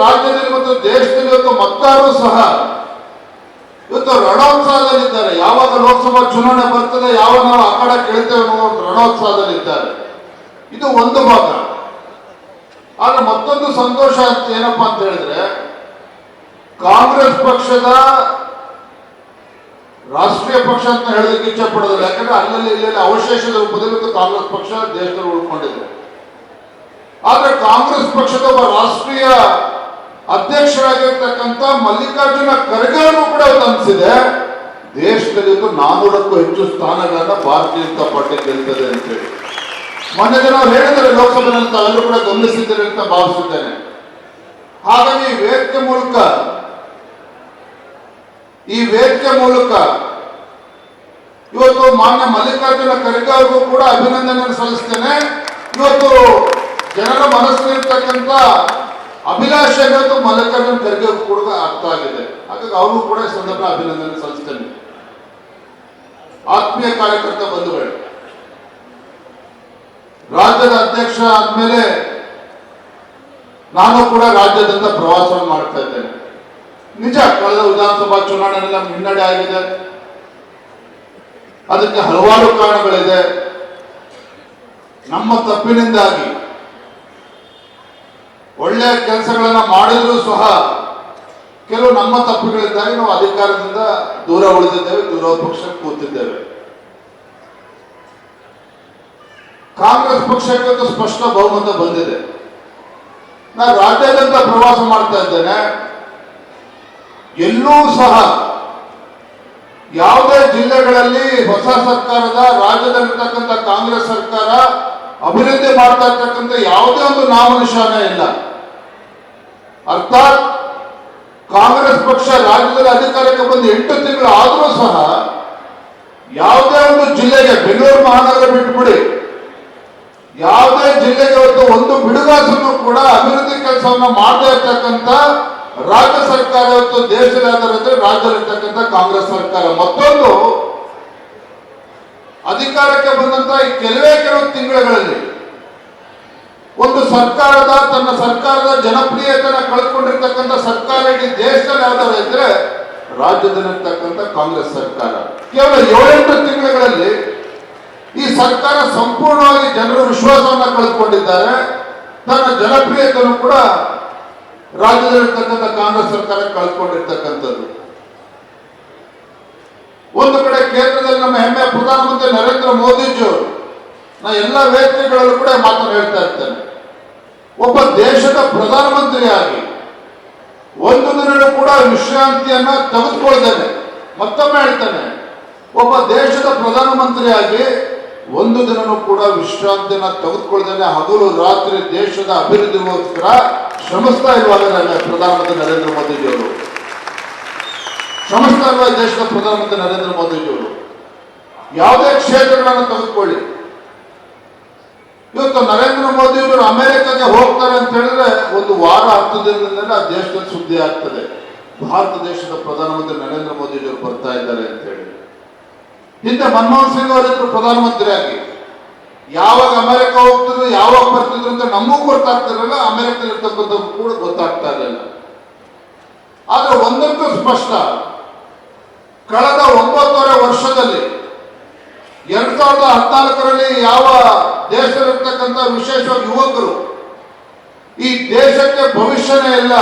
ರಾಜ್ಯದಲ್ಲಿ ಮತ್ತು ದೇಶದಲ್ಲಿ ಇವತ್ತು ಮತದಾರರು ಸಹ ಇವತ್ತು ರಣೋತ್ಸವದಲ್ಲಿದ್ದಾರೆ ಯಾವಾಗ ಲೋಕಸಭಾ ಚುನಾವಣೆ ಬರ್ತದೆ ಯಾವಾಗ ನಾವು ಆ ಕೇಳ್ತೇವೆ ಅನ್ನೋ ಒಂದು ರಣೋತ್ಸಾಹದಲ್ಲಿದ್ದಾರೆ. ಇದು ಒಂದು ಭಾಗ. ಆದ್ರೆ ಮತ್ತೊಂದು ಸಂತೋಷ ಅಂತ ಏನಪ್ಪಾ ಅಂತ ಹೇಳಿದ್ರೆ, ಕಾಂಗ್ರೆಸ್ ಪಕ್ಷದ ರಾಷ್ಟ್ರೀಯ ಪಕ್ಷ ಅಂತ ಹೇಳೋದಕ್ಕೆ ಇಚ್ಛೆ ಪಡೋದಿಲ್ಲ. ಯಾಕಂದ್ರೆ ಅಲ್ಲಲ್ಲಿ ಇಲ್ಲೆಲ್ಲ ಅವಶೇಷದ ರೂಪದಲ್ಲಿ ಕಾಂಗ್ರೆಸ್ ಪಕ್ಷ ದೇಶದಲ್ಲಿ ಉಳ್ಕೊಂಡಿದೆ. ಆದ್ರೆ ಕಾಂಗ್ರೆಸ್ ಪಕ್ಷದ ಒಬ್ಬ ರಾಷ್ಟ್ರೀಯ ಅಧ್ಯಕ್ಷರಾಗಿರ್ತಕ್ಕಂಥ ಮಲ್ಲಿಕಾರ್ಜುನ ಖರ್ಗೆ ಕೂಡ ಅನಿಸಿದೆ ದೇಶದಲ್ಲಿ ನಾನೂರಕ್ಕೂ ಹೆಚ್ಚು ಸ್ಥಾನಗಳನ್ನ ಭಾರತೀಯ ಜನತಾ ಪಾರ್ಟಿ ಗೆಲ್ತದೆ ಅಂತೇಳಿ. ಮೊನ್ನೆ ದಿನ ಹೇಳಿದರೆ ಲೋಕಸಭೆಯಲ್ಲಿ ತಾವೆಲ್ಲರೂ ಕೂಡ ಗಮನಿಸಿದ್ದೇನೆ ಅಂತ ಭಾವಿಸಿದ್ದೇನೆ ಹಾಗಾಗಿ ಈ ವೇದಿಕೆ ಮೂಲಕ, ಈ ವೇದಿಕೆ ಮೂಲಕ ಇವತ್ತು ಮಾನ್ಯ ಮಲ್ಲಿಕಾರ್ಜುನ ಖರ್ಗೆ ಅವ್ರಿಗೂ ಕೂಡ ಅಭಿನಂದನೆ ಸಲ್ಲಿಸ್ತೇನೆ. ಇವತ್ತು ಜನರ ಮನಸ್ಸಿನಲ್ಲಿರ್ತಕ್ಕಂಥ ಅಭಿಲಾಷೆ ಅನ್ನೋದು ಮಲ್ಲಿಕಾರ್ಜುನ ಖರ್ಗೆ ಕೂಡ ಅರ್ಥ ಆಗಿದೆ. ಹಾಗಾಗಿ ಅವರು ಕೂಡ ಸಂದರ್ಭ ಅಭಿನಂದನೆ ಸಲ್ಲಿಸ್ತೇನೆ. ಆತ್ಮೀಯ ಕಾರ್ಯಕರ್ತ ಬಂಧುಗಳು, ರಾಜ್ಯದ ಅಧ್ಯಕ್ಷ ಆದ್ಮೇಲೆ ನಾನು ಕೂಡ ರಾಜ್ಯದಿಂದ ಪ್ರವಾಸವನ್ನು ಮಾಡ್ತಾ ಇದ್ದೇನೆ. ನಿಜ, ಕಳೆದ ವಿಧಾನಸಭಾ ಚುನಾವಣೆಯಲ್ಲಿ ನಮ್ಗೆ ಹಿನ್ನಡೆ ಆಗಿದೆ. ಅದಕ್ಕೆ ಹಲವಾರು ಕಾರಣಗಳಿದೆ. ನಮ್ಮ ತಪ್ಪಿನಿಂದಾಗಿ ಒಳ್ಳೆಯ ಕೆಲಸಗಳನ್ನ ಮಾಡಿದ್ರು ಸಹ ಕೆಲವು ನಮ್ಮ ತಪ್ಪುಗಳಿಂದಾಗಿ ನಾವು ಅಧಿಕಾರದಿಂದ ದೂರ ಉಳಿದಿದ್ದೇವೆ ದೂರ ಪಕ್ಷ ಕೂತಿದ್ದೇವೆ. ಕಾಂಗ್ರೆಸ್ ಪಕ್ಷಕ್ಕೆ ಸ್ಪಷ್ಟ ಬಹುಮತ ಬಂದಿದೆ. ನಾನು ರಾಜ್ಯಾದ್ಯಂತ ಪ್ರವಾಸ ಮಾಡ್ತಾ ಇದ್ದೇನೆ. ಎಲ್ಲೂ ಸಹ ಯಾವುದೇ ಜಿಲ್ಲೆಗಳಲ್ಲಿ ಹೊಸ ಸರ್ಕಾರದ, ರಾಜ್ಯದಲ್ಲಿರ್ತಕ್ಕಂಥ ಕಾಂಗ್ರೆಸ್ ಸರ್ಕಾರ ಅಭಿವೃದ್ಧಿ ಮಾಡ್ತಾ ಇರ್ತಕ್ಕಂಥ ಯಾವುದೇ ಒಂದು ನಾಮನಿಶಾನ ಇಲ್ಲ. ಅರ್ಥಾತ್ ಕಾಂಗ್ರೆಸ್ ಪಕ್ಷ ರಾಜ್ಯದಲ್ಲಿ ಅಧಿಕಾರಕ್ಕೆ ಬಂದು ಎಂಟು ತಿಂಗಳು ಆದರೂ ಸಹ ಯಾವುದೇ ಒಂದು ಜಿಲ್ಲೆಗೆ ಬೆಂಗಳೂರು ಮಹಾನಗರ ಬಿಟ್ಟುಬಿಡಿ ಯಾವುದೇ ಜಿಲ್ಲೆಗೆ ಇವತ್ತು ಒಂದು ಬಿಡುಗಾಸನ್ನು ಕೂಡ ಅಭಿವೃದ್ಧಿ ಕೆಲಸವನ್ನು ಮಾಡದೇ ಇರ್ತಕ್ಕಂಥ ರಾಜ್ಯ ಸರ್ಕಾರ ಇವತ್ತು ದೇಶದಲ್ಲಿ ರಾಜ್ಯದಲ್ಲಿರ್ತಕ್ಕಂಥ ಕಾಂಗ್ರೆಸ್ ಸರ್ಕಾರ. ಮತ್ತೊಂದು, ಅಧಿಕಾರಕ್ಕೆ ಬಂದಂತ ಕೆಲವೇ ಕೆಲವು ತಿಂಗಳುಗಳಲ್ಲಿ ಒಂದು ಸರ್ಕಾರದ, ತನ್ನ ಸರ್ಕಾರದ ಜನಪ್ರಿಯತನ ಕಳ್ಕೊಂಡಿರ್ತಕ್ಕಂಥ ಸರ್ಕಾರ ಇಡೀ ದೇಶದಲ್ಲಿ ಯಾವ್ದಾದ್ರು ಇದ್ರೆ ರಾಜ್ಯದಲ್ಲಿರ್ತಕ್ಕಂಥ ಕಾಂಗ್ರೆಸ್ ಸರ್ಕಾರ. ಕೇವಲ ಏಳೆಂಟು ತಿಂಗಳುಗಳಲ್ಲಿ ಈ ಸರ್ಕಾರ ಸಂಪೂರ್ಣವಾಗಿ ಜನರ ವಿಶ್ವಾಸವನ್ನ ಕಳೆದುಕೊಂಡಿದ್ದಾರೆ ತನ್ನ ಜನಪ್ರಿಯತೆಯನ್ನು ಕೂಡ ರಾಜ್ಯದಲ್ಲಿರ್ತಕ್ಕಂಥ ಕಾಂಗ್ರೆಸ್ ಸರ್ಕಾರ ಕಳ್ಕೊಂಡಿರ್ತಕ್ಕಂಥದ್ದು. ಒಂದು ಕಡೆ ಕೇಂದ್ರದಲ್ಲಿ ನಮ್ಮ ಹೆಮ್ಮೆ ಪ್ರಧಾನಮಂತ್ರಿ ನರೇಂದ್ರ ಮೋದಿಜಿಯವರು, ನಾ ಎಲ್ಲ ವೇದಿಕೆಗಳಲ್ಲೂ ಕೂಡ ಮಾತನ್ನು ಹೇಳ್ತಾ ಇರ್ತೇನೆ. ಒಬ್ಬ ದೇಶದ ಪ್ರಧಾನಮಂತ್ರಿಯಾಗಿ ಒಂದು ದಿನ ಕೂಡ ವಿಶ್ರಾಂತಿಯನ್ನ ತೆಗೆದುಕೊಳ್ತೇನೆ. ಮತ್ತೊಮ್ಮೆ ಹೇಳ್ತಾನೆ, ಒಬ್ಬ ದೇಶದ ಪ್ರಧಾನಮಂತ್ರಿಯಾಗಿ ಒಂದು ದಿನನೂ ಕೂಡ ವಿಶ್ರಾಂತಿಯನ್ನ ತೆಗೆದುಕೊಳ್ತೇನೆ. ಹಗಲು ರಾತ್ರಿ ದೇಶದ ಅಭಿವೃದ್ಧಿಗೋಸ್ಕರ ಶ್ರಮಿಸ್ತಾ ಇರುವಾಗ ಪ್ರಧಾನಮಂತ್ರಿ ನರೇಂದ್ರ ಮೋದಿಜಿಯವರು? ಶ್ರಮಿಸ್ತಾ ಇರುವ ದೇಶದ ಪ್ರಧಾನಮಂತ್ರಿ ನರೇಂದ್ರ ಮೋದಿಜಿಯವರು? ಯಾವುದೇ ಕ್ಷೇತ್ರಗಳನ್ನು ತೆಗೆದುಕೊಳ್ಳಿ. ಇವತ್ತು ನರೇಂದ್ರ ಮೋದಿ ಅವರು ಅಮೆರಿಕಕ್ಕೆ ಹೋಗ್ತಾರೆ ಅಂತ ಹೇಳಿದ್ರೆ ಒಂದು ವಾರ ಹತ್ತು ದಿನದಿಂದಲೇ ಆ ದೇಶದಲ್ಲಿ ಸುದ್ದಿ ಆಗ್ತದೆ. ಭಾರತ ದೇಶದ ಪ್ರಧಾನಮಂತ್ರಿ ನರೇಂದ್ರ ಮೋದಿ ಅವರು ಬರ್ತಾ ಇದ್ದಾರೆ ಅಂತ ಹೇಳಿ. ಹಿಂದೆ ಮನಮೋಹನ್ ಸಿಂಗ್ ಅವರಿದ್ರು ಪ್ರಧಾನಮಂತ್ರಿಯಾಗಿ. ಯಾವಾಗ ಅಮೆರಿಕ ಹೋಗ್ತಿದ್ರು, ಯಾವಾಗ ಬರ್ತಿದ್ರು ಅಂತ ನಮಗೂ ಗೊತ್ತಾಗ್ತಿರಲಿಲ್ಲ ಇರ್ತಕ್ಕಂಥದ್ದು ಕೂಡ ಗೊತ್ತಾಗ್ತಾ ಇರಲಿಲ್ಲ. ಆದ್ರೆ ಒಂದಂತೂ ಸ್ಪಷ್ಟ, ಕಳೆದ ಒಂಬತ್ತುವರೆ ವರ್ಷದಲ್ಲಿ, ಎರಡ್ ಸಾವಿರದ ಹದಿನಾಲ್ಕರಲ್ಲಿ ಯಾವ ದೇಶದಲ್ಲಿರ್ತಕ್ಕಂಥ ವಿಶೇಷ ಯುವಕರು ಈ ದೇಶಕ್ಕೆ ಭವಿಷ್ಯನೇ ಇಲ್ಲ.